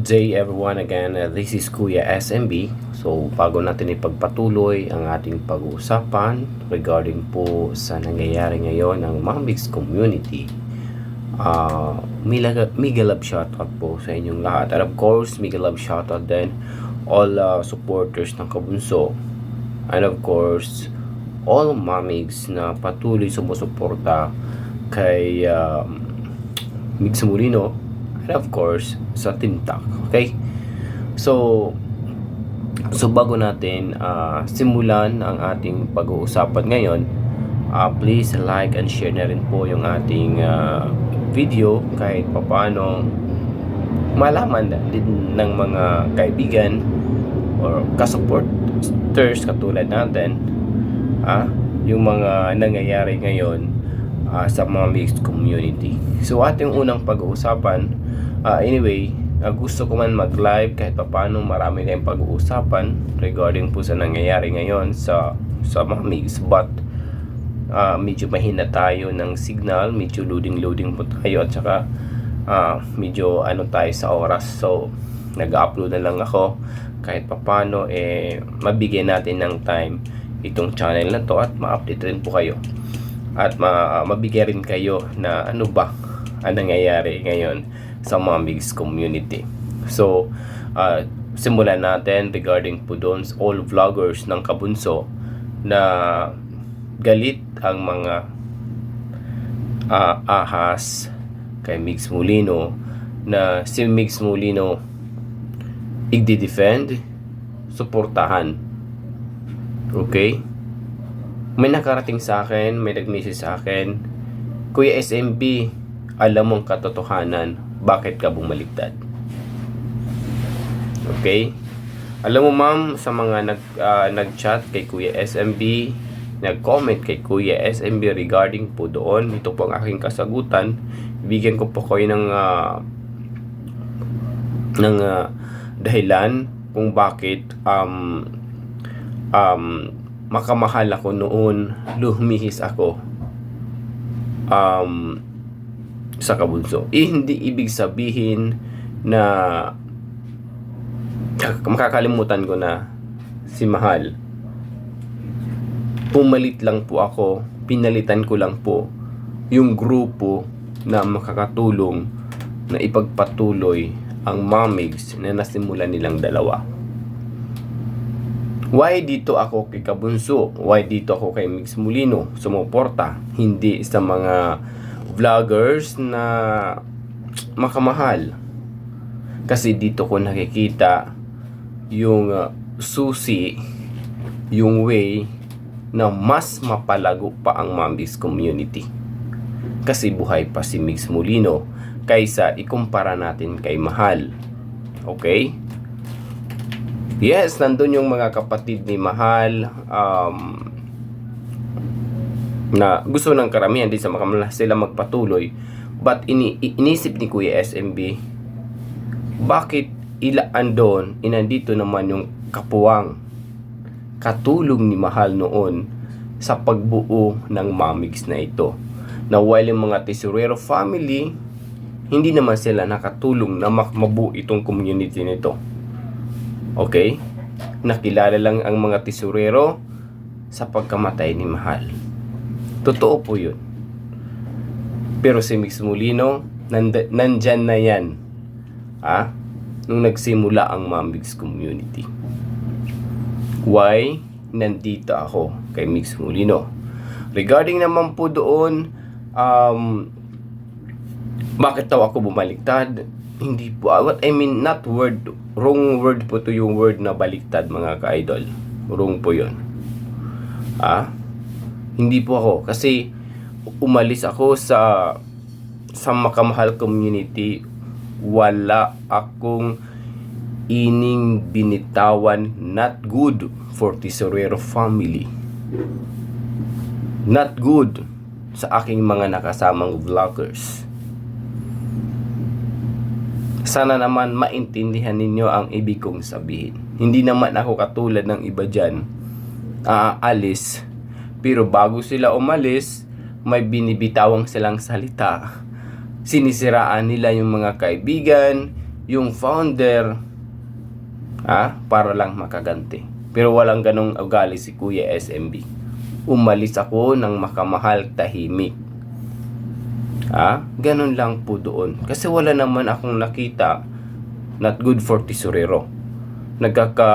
Good day everyone again. Uh, this is Kuya SMB. So bago natin ipagpatuloy ang ating pag-uusapan regarding po sa nangyayari ngayon ng Mambix community. Uh, mega, love shoutout po sa inyong lahat. And of course, mega love shoutout din all uh, supporters ng Kabunso. And of course, all mamigs na patuloy sumusuporta kay um, Migs Molino and of course sa Team TAC. Okay? So so bago natin uh, simulan ang ating pag-uusapan ngayon, uh, please like and share na rin po yung ating uh, video kahit papaano malaman din ng mga kaibigan or kasupporters katulad natin ah, yung mga nangyayari ngayon ah, sa mga mixed community. So ating unang pag-uusapan, ah, anyway, ah, gusto ko man mag-live kahit paano marami tayong pag-uusapan regarding po sa nangyayari ngayon sa sa mga mixed but ah, medyo mahina tayo ng signal, medyo loading-loading po tayo at saka ah, medyo ano tayo sa oras. So nag-upload na lang ako kahit papano eh mabigyan natin ng time itong channel na to at ma-update rin po kayo at ma mabigyan rin kayo na ano ba ang nangyayari ngayon sa mga mixed community. So, uh, simulan natin regarding po doon all vloggers ng Kabunso na galit ang mga uh, ahas kay Mix Molino na si Mix Molino igdi-defend, suportahan. Okay? May nakarating sa akin, may nag-message sa akin, Kuya SMB, alam mong katotohanan, bakit ka bumaliktad? Okay? Alam mo ma'am, sa mga nag, ah, nag-chat kay Kuya SMB, nag-comment kay Kuya SMB regarding po doon, ito po ang aking kasagutan, bigyan ko po kayo ng ah, ng ah, dahilan kung bakit um, um, makamahal ako noon, lumihis ako um, sa kabunso. Eh, hindi ibig sabihin na makakalimutan ko na si Mahal. Pumalit lang po ako, pinalitan ko lang po yung grupo na makakatulong na ipagpatuloy ang mamigs na nasimulan nilang dalawa. Why dito ako kay Kabunso? Why dito ako kay Mix Molino? Sumuporta. Hindi sa mga vloggers na makamahal. Kasi dito ko nakikita yung uh, susi, yung way na mas mapalago pa ang Mambis community. Kasi buhay pa si Mix Molino kaysa ikumpara natin kay Mahal. Okay? Yes, nandun yung mga kapatid ni Mahal um, na gusto ng karamihan din sa makamala sila magpatuloy. But ini inisip ni Kuya SMB, bakit ilaan doon, inandito naman yung kapuwang katulong ni Mahal noon sa pagbuo ng mamigs na ito. Na while yung mga Tesorero family, hindi naman sila nakatulong na mabuo itong community nito. Okay? Nakilala lang ang mga tesorero sa pagkamatay ni Mahal. Totoo po yun. Pero si Mix Molino, nand- nandyan na yan. Ah? Nung nagsimula ang Mambix community. Why? Nandito ako kay Mix Molino. Regarding naman po doon, um, bakit daw ako bumaliktad? Hindi po. What I mean, not word. Wrong word po to yung word na baliktad mga ka-idol. Wrong po yun. Ah? Hindi po ako. Kasi umalis ako sa sa makamahal community. Wala akong ining binitawan not good for Tesorero family. Not good sa aking mga nakasamang vloggers. Sana naman maintindihan ninyo ang ibig kong sabihin. Hindi naman ako katulad ng iba dyan, aalis. Pero bago sila umalis, may binibitawang silang salita. Sinisiraan nila yung mga kaibigan, yung founder ah, para lang makaganti. Pero walang ganong ugali si Kuya SMB. Umalis ako ng makamahal tahimik. Ah, ganun lang po doon. Kasi wala naman akong nakita not good for tesorero. Nagkaka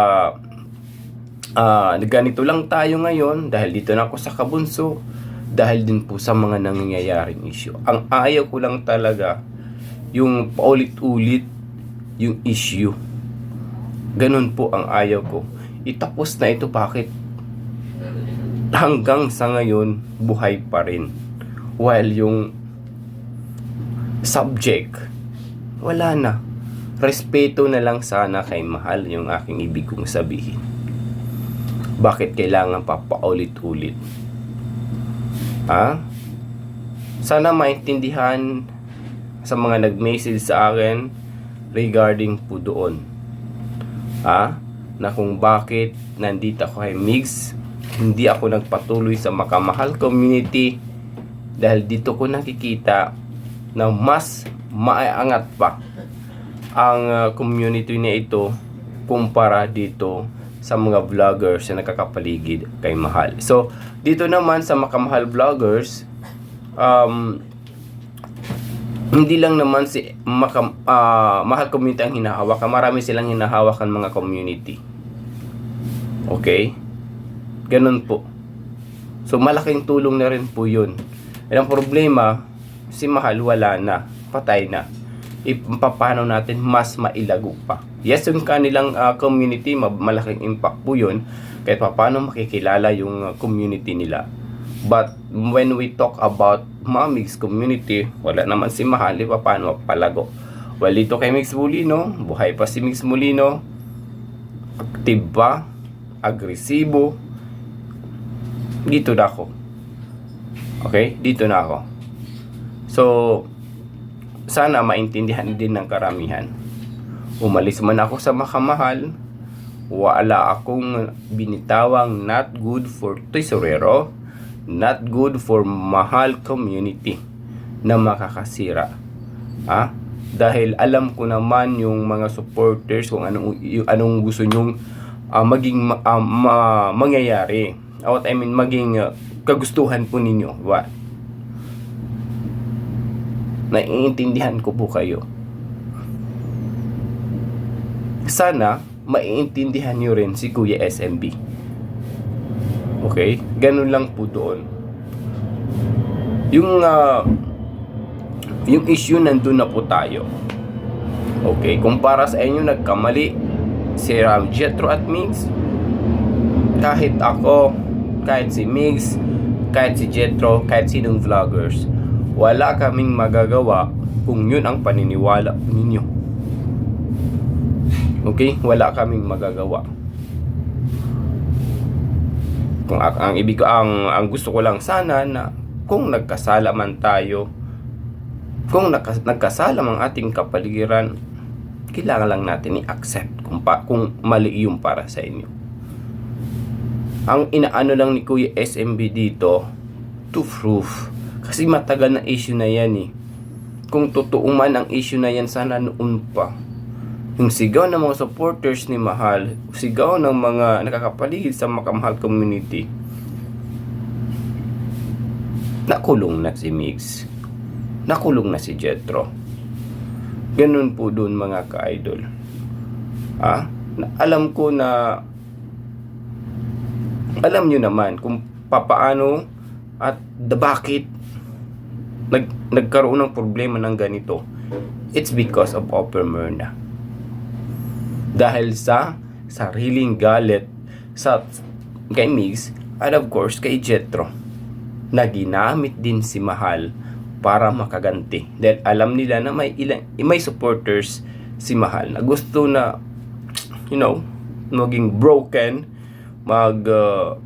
ah ganito lang tayo ngayon dahil dito na ako sa kabunso dahil din po sa mga nangyayaring issue. Ang ayaw ko lang talaga yung paulit-ulit yung issue. Ganun po ang ayaw ko. Itapos na ito bakit hanggang sa ngayon buhay pa rin. While yung subject wala na. Respeto na lang sana kay mahal yung aking ibig kong sabihin. Bakit kailangan pa paulit-ulit? Ha? Sana maintindihan sa mga nag-message sa akin regarding po doon. Ha? Na kung bakit nandito ako kay Mix, hindi ako nagpatuloy sa makamahal community dahil dito ko nakikita na mas maaangat pa ang uh, community na ito kumpara dito sa mga vloggers na nakakapaligid kay Mahal. So, dito naman sa Makamahal Vloggers, um, hindi lang naman si Makam, ah, Mahal Community ang hinahawakan. Marami silang hinahawakan mga community. Okay? Ganun po. So, malaking tulong na rin po yun. And ang problema, si Mahal wala na. Patay na paano natin mas mailago pa. Yes, yung kanilang uh, community, ma- malaking impact po yun kahit paano makikilala yung uh, community nila. But when we talk about Mamig's community, wala naman si Mahal, pa paano palago. Well, dito kay Mix Molino, buhay pa si Mix Molino, active pa, agresibo, dito na ako. Okay? Dito na ako. So, sana maintindihan din ng karamihan. Umalis man ako sa makamahal, wala akong binitawang not good for tesorero, not good for mahal community na makakasira. Ha? Dahil alam ko naman yung mga supporters kung anong, yung, anong gusto nyong uh, maging uh, ma, mangyayari. What I mean, maging uh, kagustuhan po ninyo. What? Naiintindihan ko po kayo. Sana maiintindihan nyo rin si Kuya SMB. Okay? Ganun lang po doon. Yung uh, yung issue nandun na po tayo. Okay, kung para sa inyo nagkamali si Ram Jetro at Migs, kahit ako, kahit si Migs, kahit si Jetro, kahit sinong vloggers, wala kaming magagawa kung yun ang paniniwala ninyo. Okay? Wala kaming magagawa. Kung ang, ibig ang ang gusto ko lang sana na kung nagkasala man tayo, kung nagkas, nagkasala ang ating kapaligiran, kailangan lang natin i-accept kung, pa, kung mali yung para sa inyo. Ang inaano lang ni Kuya SMB dito, to proof. Kasi matagal na issue na yan eh. Kung totoo man ang issue na yan, sana noon pa. Yung sigaw ng mga supporters ni Mahal, sigaw ng mga nakakapaligid sa makamahal community, nakulong na si Migs. Nakulong na si Jetro. Ganun po doon mga ka-idol. Ah, na, alam ko na alam nyo naman kung papaano at the bakit nag, nagkaroon ng problema ng ganito. It's because of Upper Myrna. Dahil sa sariling galit sa kay Migs at of course kay Jetro na ginamit din si Mahal para makaganti. Dahil alam nila na may ilang may supporters si Mahal na gusto na you know, maging broken, mag uh,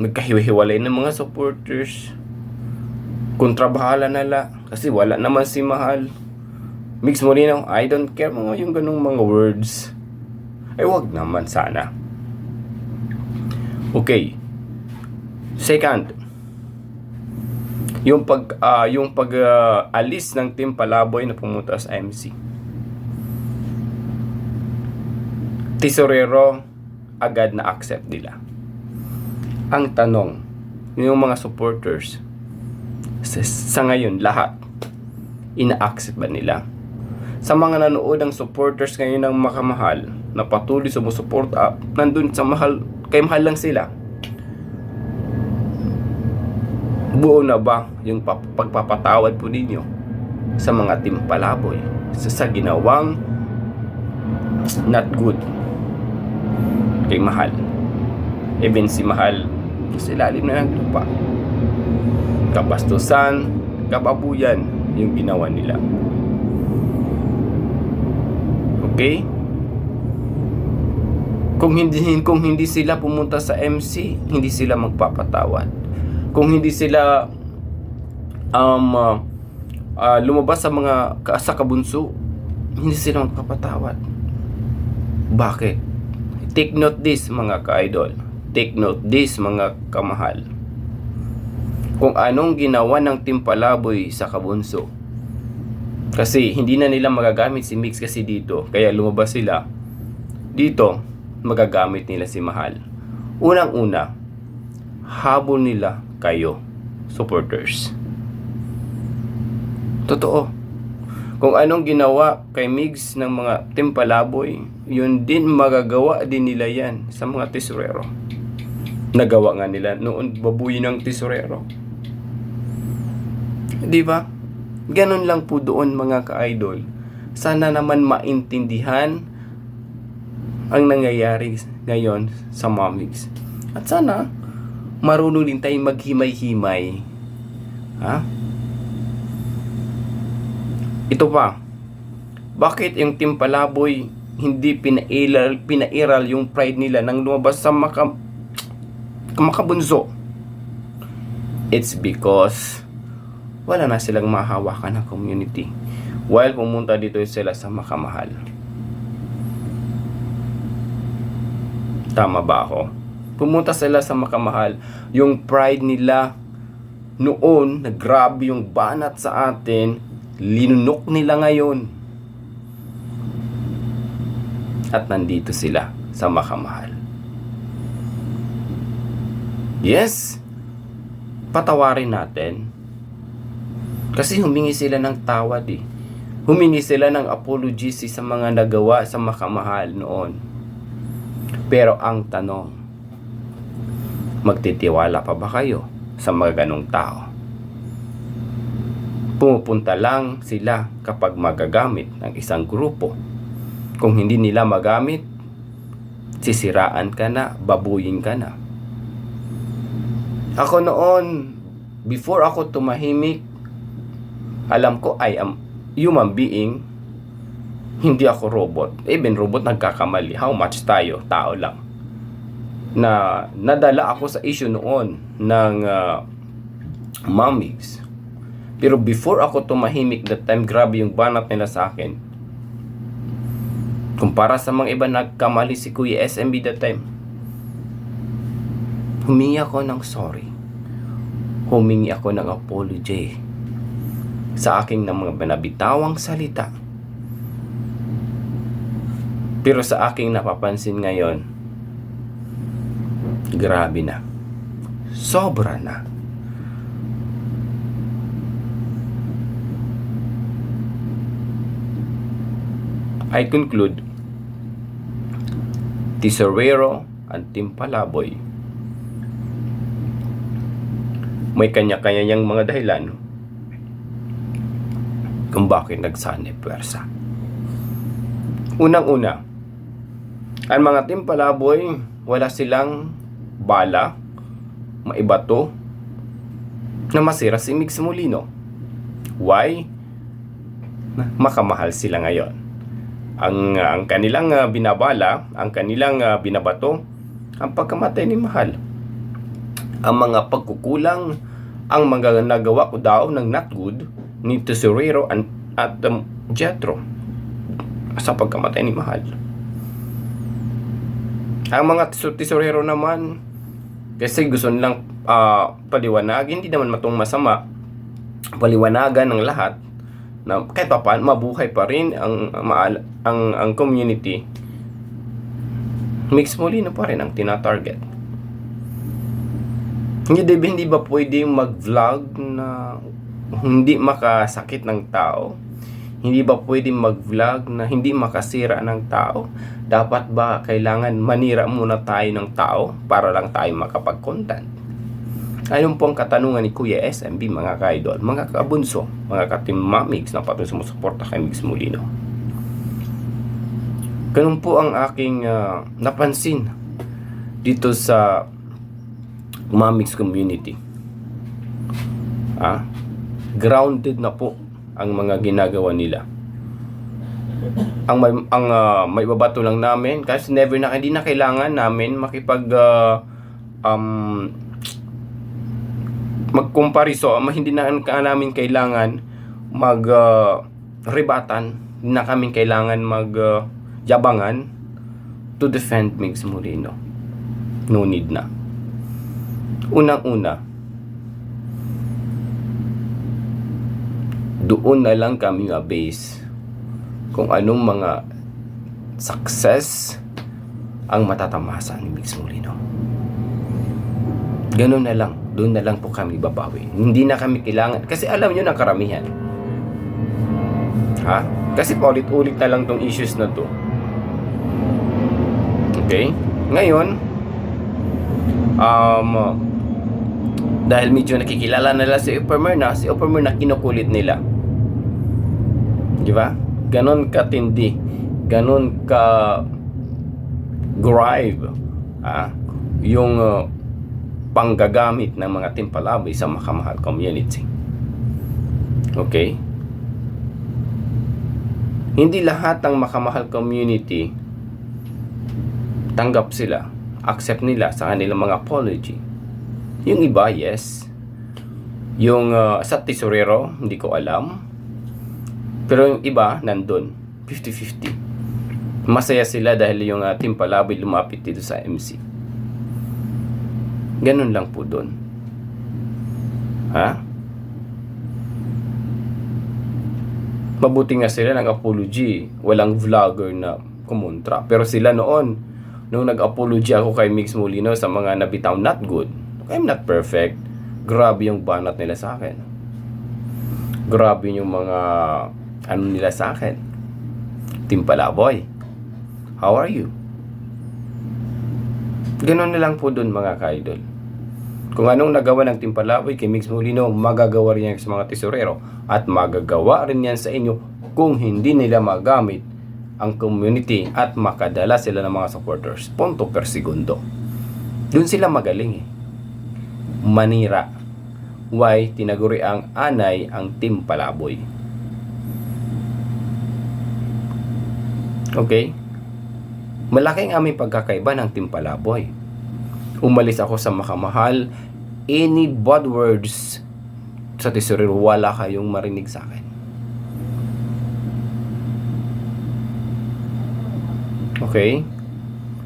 nagkahiwa-hiwalay ng mga supporters. Kontrabahala na la kasi wala naman si Mahal. Mix mo rin I don't care mga yung ganung mga words. Ay wag naman sana. Okay. Second, yung pag uh, yung pag uh, alis ng Team Palaboy na pumunta sa MC. tesorero agad na accept nila. Ang tanong, yung mga supporters, sa, sa ngayon, lahat, ina-accept ba nila? Sa mga nanood ng supporters ngayon ng makamahal, na patuloy sumusuporta, nandun sa mahal, kay mahal lang sila. Buo na ba yung pap- pagpapatawad po ninyo sa mga timpalaboy sa, sa ginawang not good kay mahal? Even si mahal sa ilalim na ng lupa. Kabastusan, kababuyan yung ginawa nila. Okay? Kung hindi kung hindi sila pumunta sa MC, hindi sila magpapatawad. Kung hindi sila um uh, uh, lumabas sa mga sa kabunso, hindi sila magpapatawad. Bakit? Take note this mga ka-idol. Take note this mga kamahal. Kung anong ginawa ng timpalaboy sa kabunso. Kasi hindi na nila magagamit si Mix kasi dito. Kaya lumabas sila. Dito, magagamit nila si Mahal. Unang-una, habol nila kayo, supporters. Totoo. Kung anong ginawa kay Migs ng mga timpalaboy, yun din magagawa din nila yan sa mga tesorero. Nagawa nga nila noon babuyin ng tesorero. Di ba? Ganun lang po doon mga ka-idol. Sana naman maintindihan ang nangyayari ngayon sa Momix. At sana marunong din tayong maghimay-himay. Ha? Ito pa. Bakit yung Team Palaboy hindi pinairal, pinairal yung pride nila nang lumabas sa maka, makabunso? It's because wala na silang mahawakan ng community while pumunta dito sila sa makamahal. Tama ba ako? Pumunta sila sa makamahal. Yung pride nila noon, na grabe yung banat sa atin, linunok nila ngayon. At nandito sila sa makamahal. Yes, patawarin natin. Kasi humingi sila ng tawad eh. Humingi sila ng apology sa mga nagawa sa makamahal noon. Pero ang tanong, magtitiwala pa ba kayo sa mga ganong tao? Pumupunta lang sila kapag magagamit ng isang grupo. Kung hindi nila magamit, sisiraan ka na, babuyin ka na. Ako noon, before ako tumahimik, alam ko I am human being, hindi ako robot. Even robot nagkakamali. How much tayo? Tao lang. Na nadala ako sa issue noon ng uh, mamigs. Pero before ako tumahimik that time, grabe yung banat nila sa akin. Kumpara sa mga iba nagkamali si Kuya SMB that time. Humingi ako ng sorry. Humingi ako ng apology sa aking ng mga binabitawang salita. Pero sa aking napapansin ngayon, grabe na. Sobra na. I conclude, Tesorero and Team Palaboy may kanya-kanya niyang mga dahilan kung bakit nagsanib pwersa. Unang-una, ang mga Team wala silang bala, maibato, na masira si Mix Molino. Why? Makamahal sila ngayon. Ang, ang kanilang uh, binabala, ang kanilang uh, binabato, ang pagkamatay ni Mahal. Ang mga pagkukulang, ang mga nagawa ko daw ng not good, ni Tesorero and, at um, Jetro sa pagkamatay ni Mahal. Ang mga tes- tesorero naman, kasi gusto nilang uh, paliwanagin, hindi naman matong masama, paliwanagan ng lahat na kahit pa paano, mabuhay pa rin ang, ang, ang, ang community Mix Molino pa rin ang tina-target. Hindi, di- hindi ba pwedeng mag-vlog na hindi makasakit ng tao? Hindi ba pwedeng mag-vlog na hindi makasira ng tao? Dapat ba kailangan manira muna tayo ng tao para lang tayo makapag-content? Ayun po ang katanungan ni Kuya SMB mga ka-idol, mga kabunso, mga ka-team mamigs na patuloy sumusuporta kay Mix Molino. Ganun po ang aking ah, napansin dito sa Mamigs community. Ah, grounded na po ang mga ginagawa nila. Ang may, ang ah, may babato lang namin kasi never na hindi na kailangan namin makipag ah, um magkumpariso, ama hindi na namin kailangan mag ah, rebatan, hindi na kami kailangan mag ah, yabangan to defend Migs Moreno. No need na. Unang-una, doon na lang kami ma-base kung anong mga success ang matatamasa ni Migs Molino. Ganun na lang. Doon na lang po kami babawi. Hindi na kami kailangan. Kasi alam nyo ng karamihan. Ha? Kasi paulit-ulit na lang tong issues na to. Okay? Ngayon, um, dahil medyo nakikilala nila si Uppermerna, si Uppermerna kinukulit nila. Di ba? Ganon katindi. Ganon ka grive. Ah, yung uh, panggagamit ng mga timpalabay sa makamahal community. Okay? Hindi lahat ng makamahal community tanggap sila, accept nila sa kanilang mga apology. Yung iba, yes. Yung uh, sa tesorero, hindi ko alam. Pero yung iba, nandun. 50-50. Masaya sila dahil yung uh, team Palaboy lumapit dito sa MC. Ganun lang po doon. Ha? Mabuti nga sila ng apology. Walang vlogger na kumontra. Pero sila noon, nung nag-apology ako kay Mix Molino sa mga nabitaw not good, I'm not perfect. Grabe yung banat nila sa akin. Grabe yung mga ano nila sa akin. Team Palaboy. How are you? Ganon na lang po dun mga ka-idol. Kung anong nagawa ng Team Palaboy kay Mix Molino, magagawa rin yan sa mga tesorero at magagawa rin yan sa inyo kung hindi nila magamit ang community at makadala sila ng mga supporters. Punto per segundo. Doon sila magaling eh. Manira. Why tinaguri ang anay ang Team Okay? Malaking aming pagkakaiba ng Team Palaboy. Umalis ako sa makamahal. Any bad words sa tesorero, wala kayong marinig sa akin. Okay?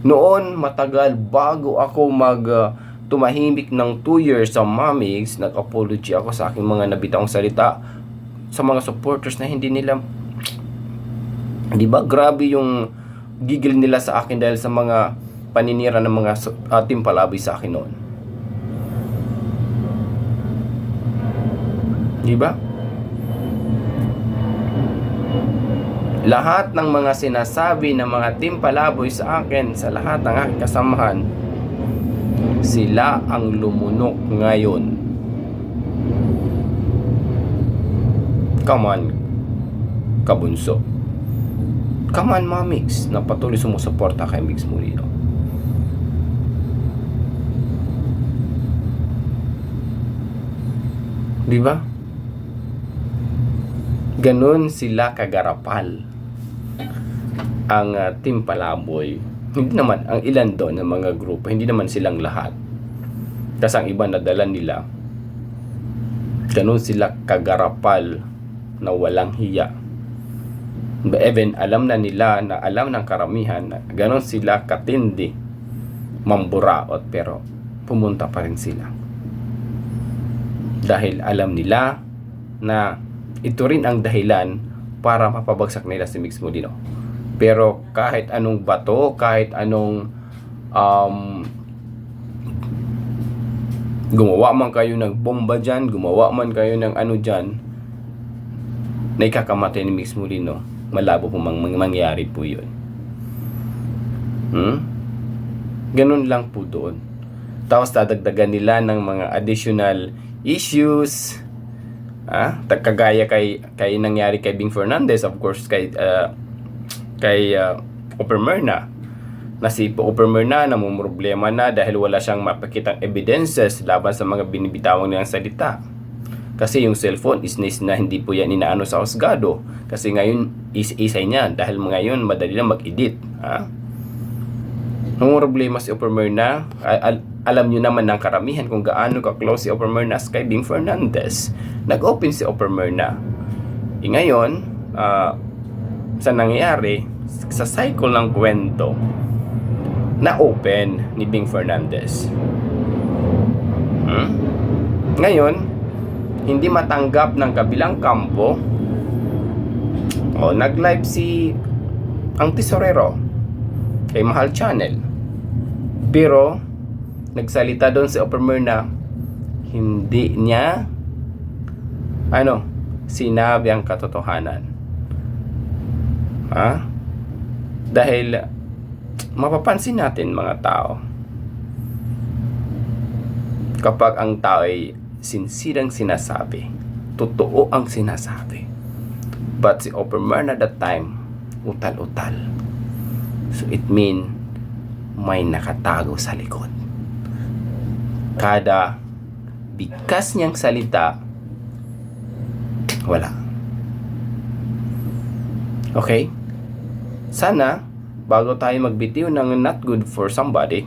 Noon, matagal bago ako mag uh, tumahimik ng 2 years sa Mamigs, nag-apology ako sa aking mga nabitang salita sa mga supporters na hindi nila 'di ba grabe yung gigil nila sa akin dahil sa mga paninira ng mga uh, team palaboy sa akin noon. 'Di ba? Lahat ng mga sinasabi ng mga team palaboy sa akin sa lahat ng aking kasamahan sila ang lumunok ngayon. Come on, kabunso. Come on, Mamix, na patuloy sumusuporta kay Mix Molino. Di ba? Ganon sila kagarapal ang uh, Team Palaboy. Hindi naman, ang ilan doon ng mga grupo, hindi naman silang lahat. Kasi ang iba nadala nila, ganon sila kagarapal na walang hiya. Even alam na nila na alam ng karamihan na ganon sila katindi mamburaot pero pumunta pa rin sila. Dahil alam nila na ito rin ang dahilan para mapabagsak nila si Mix Molino. Pero kahit anong bato, kahit anong um, gumawa man kayo ng bomba dyan, gumawa man kayo ng ano dyan, na ikakamatay ni Mix Molino, malabo po mang, mang- mangyari po yun. Hmm? Ganun lang po doon. Tapos dadagdagan nila ng mga additional issues. Ah, kagaya kay kay nangyari kay Bing Fernandez, of course kay ah, kay uh, Opermerna na si Opermerna na problema na dahil wala siyang mapakitang evidences laban sa mga binibitawang nilang salita. Kasi yung cellphone is nice na hindi po yan inaano sa husgado. Kasi ngayon is-isay niya dahil ngayon madali lang mag-edit. Ha? Ang problema si Opermerna, al- al- alam nyo naman ng karamihan kung gaano ka-close si Opermerna kay Bing Fernandez. Nag-open si Opermerna. E ngayon, ah, sa nangyayari, sa cycle ng kwento, na open ni Bing Fernandez. Hmm? Ngayon, hindi matanggap ng kabilang kampo, o nag-live si ang tesorero kay Mahal Channel. Pero, nagsalita doon si Opermer na hindi niya ano, sinabi ang katotohanan. Ha? Dahil mapapansin natin mga tao kapag ang tao ay sinsirang sinasabi, totoo ang sinasabi. But si Opermer at that time, utal-utal. So it mean may nakatago sa likod. Kada bikas niyang salita, wala. Okay? Sana, bago tayo magbitiw ng not good for somebody,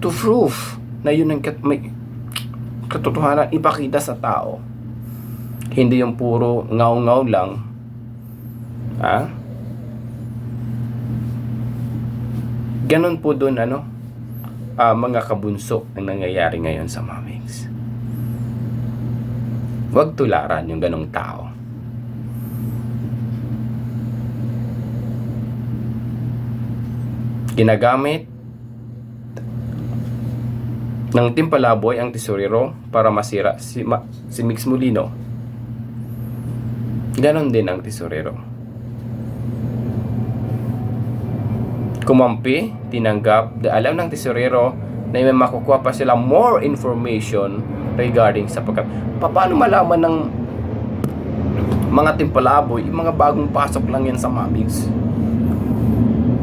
to prove na yun ang may katotohanan ipakita sa tao. Hindi yung puro ngaw-ngaw lang. Ha? Ganon po doon ano, ah, mga kabunso ang nangyayari ngayon sa Mamix. Huwag tularan yung ganong tao. Ginagamit ng Team Palaboy ang tesorero para masira si, ma, si Mix Molino. Ganon din ang tesorero. Kumampi, tinanggap, da alam ng tesorero na may makukuha pa sila more information regarding sa pagka... Pa- Paano malaman ng mga Team Palaboy, yung mga bagong pasok lang yan sa Mamix?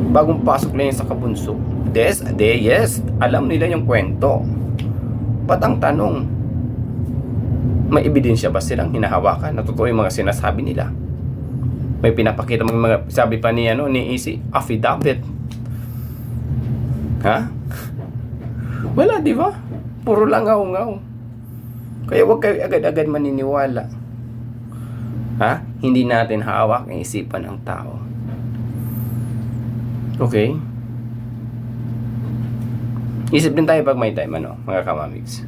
Bagong pasok lang yan sa Kabunso. Des, de, yes, alam nila yung kwento. Ba't ang tanong, may ebidensya ba silang hinahawakan na totoo yung mga sinasabi nila? May pinapakita mga, mga sabi pa ni ano ni Easy, affidavit. Ha? Wala, di ba? Puro lang ngaw-ngaw. Kaya huwag kayo agad-agad maniniwala. Ha? Hindi natin hawak ang isipan ng tao. Okay? Isip din tayo pag may time, ano, mga kamamigs.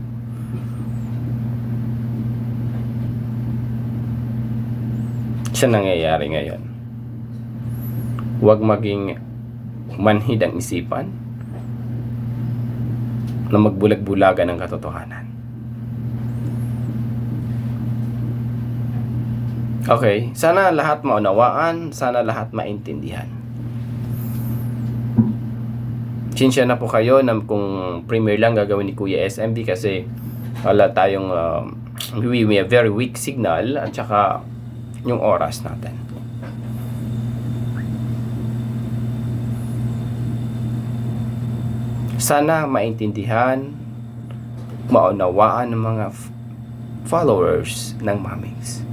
Siya nangyayari ngayon. Huwag maging manhid ang isipan na magbulag-bulagan ng katotohanan. Okay, sana lahat maunawaan, sana lahat maintindihan. Sinsya na po kayo na kung premiere lang gagawin ni Kuya SMB kasi wala tayong um, we, we have very weak signal at saka yung oras natin. Sana maintindihan, maunawaan ng mga followers ng Mamings.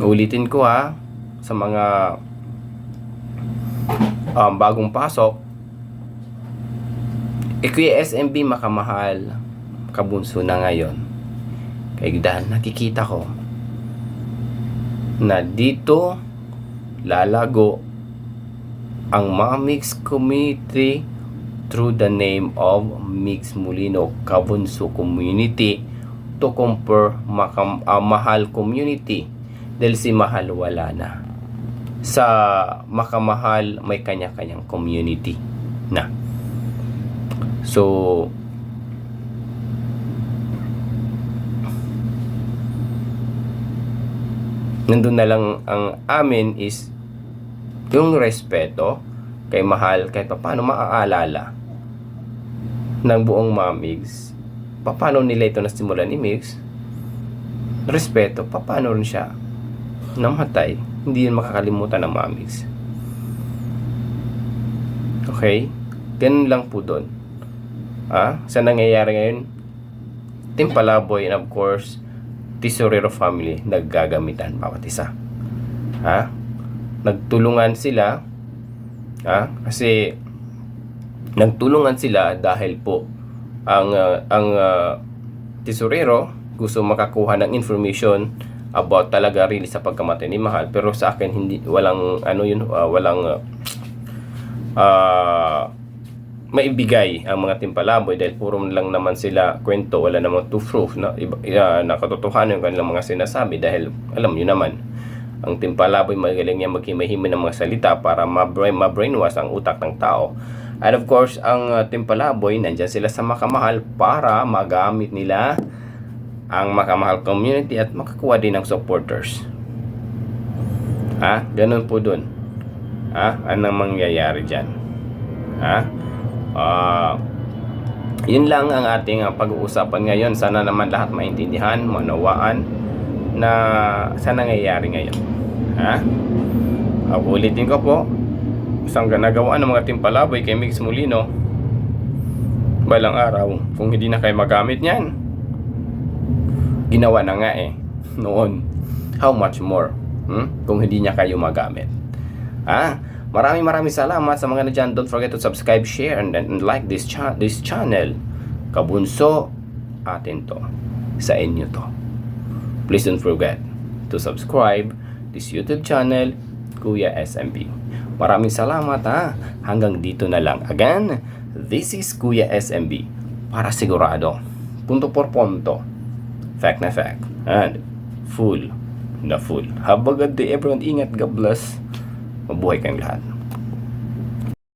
Ulitin ko ha, sa mga um, bagong pasok, eh kuya SMB makamahal, kabunso na ngayon. Kaya dahil nakikita ko na dito lalago ang mga mix community through the name of Mix Molino Kabunso Community to compare makam, ah, Mahal Community dahil si Mahal wala na. Sa makamahal may kanya-kanyang community na. So, nandun na lang ang amin is yung respeto kay mahal kahit pa paano maaalala ng buong mamigs paano nila ito nasimulan ni Migs? Respeto paano rin siya namatay hindi yun makakalimutan ng mamigs okay ganun lang po doon ah sa nangyayari ngayon Team and of course Tesorero family naggagamitan bawat isa. Ha? Nagtulungan sila ha? Kasi nagtulungan sila dahil po ang uh, ang uh, tesorero gusto makakuha ng information about talaga really sa pagkamatay ni Mahal pero sa akin hindi walang ano yun uh, walang uh, maibigay ang mga timpalaboy dahil puro lang naman sila kwento, wala namang to proof na, iba, uh, na katotohanan yung kanilang mga sinasabi dahil alam nyo naman, ang timpalaboy magaling niya maghimay-himay ng mga salita para ma-brain, ma-brainwash ang utak ng tao. And of course, ang uh, timpalaboy, nandyan sila sa makamahal para magamit nila ang makamahal community at makakuha din ng supporters. Ha? Ganun po dun. Ha? Anong mangyayari dyan? Ha? Ah, yun lang ang ating uh, pag-uusapan ngayon. Sana naman lahat maintindihan, manawaan na sa nangyayari ngayon. Ha? Uh, ulitin ko po, isang ganagawa ng mga timpalaboy kay Mix Molino balang araw kung hindi na kayo magamit niyan ginawa na nga eh noon how much more hmm? kung hindi niya kayo magamit ha Maraming maraming salamat sa mga na dyan. Don't forget to subscribe, share, and, and like this, cha- this channel. Kabunso, atin to. Sa inyo to. Please don't forget to subscribe this YouTube channel, Kuya SMB. Maraming salamat ha. Hanggang dito na lang. Again, this is Kuya SMB. Para sigurado. Punto por punto. Fact na fact. And full na full. Have a good day everyone. Ingat. God bless. Mabuhay kayong lahat.